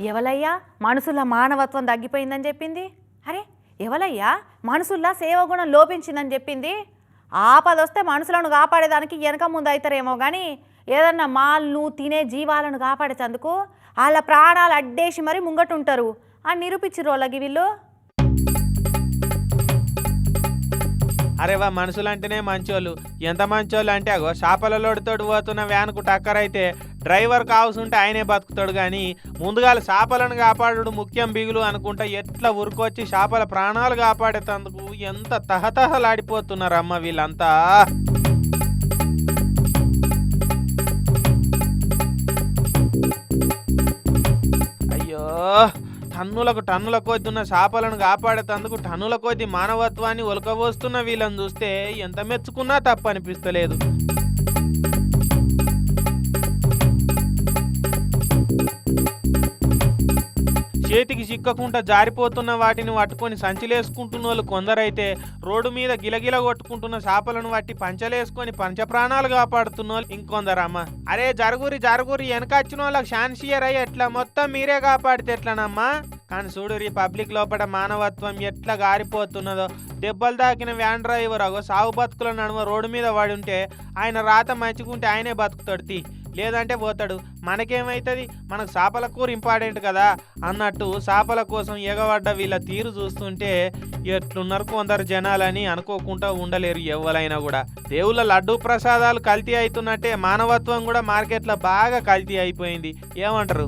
ఎవలయ్యా? మనసుల మానవత్వం తగ్గిపోయిందని చెప్పింది? అరే ఎవలయ్యా? మనుషుల్లా సేవగుణం లోపించిందని చెప్పింది? ఆపదొస్తే మనుషులను కాపాడేదానికి వెనక ముందు అవుతారేమో కానీ ఏదన్నా మాల్ను తినే జీవాలను కాపాడేందుకు వాళ్ళ ప్రాణాలు అడ్డేసి మరీ ముంగటుంటారు. అని నిరూపించారు వాళ్ళకి వీళ్ళు? అరే వా మనుషులంటేనే మంచోళ్ళు. ఎంత మంచోళ్ళు అంటే అగో చేపల లోడుతోడు పోతున్న వ్యాన్కు టక్కర్ అయితే డ్రైవర్ కావాల్సింటే ఆయనే బతుకుతాడు కానీ ముందుగాల చేపలను కాపాడు ముఖ్యం బిగులు అనుకుంటా ఎట్లా ఉరుకొచ్చి చేపల ప్రాణాలు కాపాడేటందుకు ఎంత తహతహలాడిపోతున్నారమ్మ వీళ్ళంతా. అయ్యో! టన్నులకు టన్నుల కొద్ది ఉన్న చేపలను కాపాడేటందుకు టన్నుల కొద్ది మానవత్వాన్ని ఒలకబోస్తున్న వీళ్ళని చూస్తే ఎంత మెచ్చుకున్నా తప్పు అనిపిస్తలేదు చేతికి చిక్కకుండా జారిపోతున్న వాటిని పట్టుకొని సంచిలేసుకుంటున్న వాళ్ళు కొందరైతే రోడ్డు మీద గిలగిల కొట్టుకుంటున్న చేపలను పట్టి పంచలేసుకొని పంచప్రాణాలు కాపాడుతున్న వాళ్ళు ఇంకొందరమ్మ. అరే జరుగురి జరుగురి వెనకచ్చిన వాళ్ళకి షాన్షియర్ అయ్యి ఎట్లా మొత్తం మీరే కాపాడితే ఎట్లనమ్మా? కానీ చూడురి పబ్లిక్ లోపల మానవత్వం ఎట్లా గారిపోతున్నదో. దెబ్బలు తాకిన వ్యాన్ డ్రైవర్ అగో సాగు బతుకుల నడుమ రోడ్డు మీద పడి ఉంటే ఆయన రాత మంచుకుంటే ఆయనే బతుకుతాడు తీ. లేదంటే పోతాడు. మనకేమవుతుంది మనకు చేపల కూర ఇంపార్టెంట్ కదా. అన్నట్టు చేపల కోసం ఎగబడ్డ వీళ్ళ తీరు చూస్తుంటే ఎట్లున్నారు కొందరు జనాలని అనుకోకుండా ఉండలేరు ఎవరైనా కూడా. దేవుళ్ళ లడ్డు ప్రసాదాలు కల్తీ అవుతున్నట్టే మానవత్వం కూడా మార్కెట్లో బాగా కల్తీ అయిపోయింది. ఏమంటారు?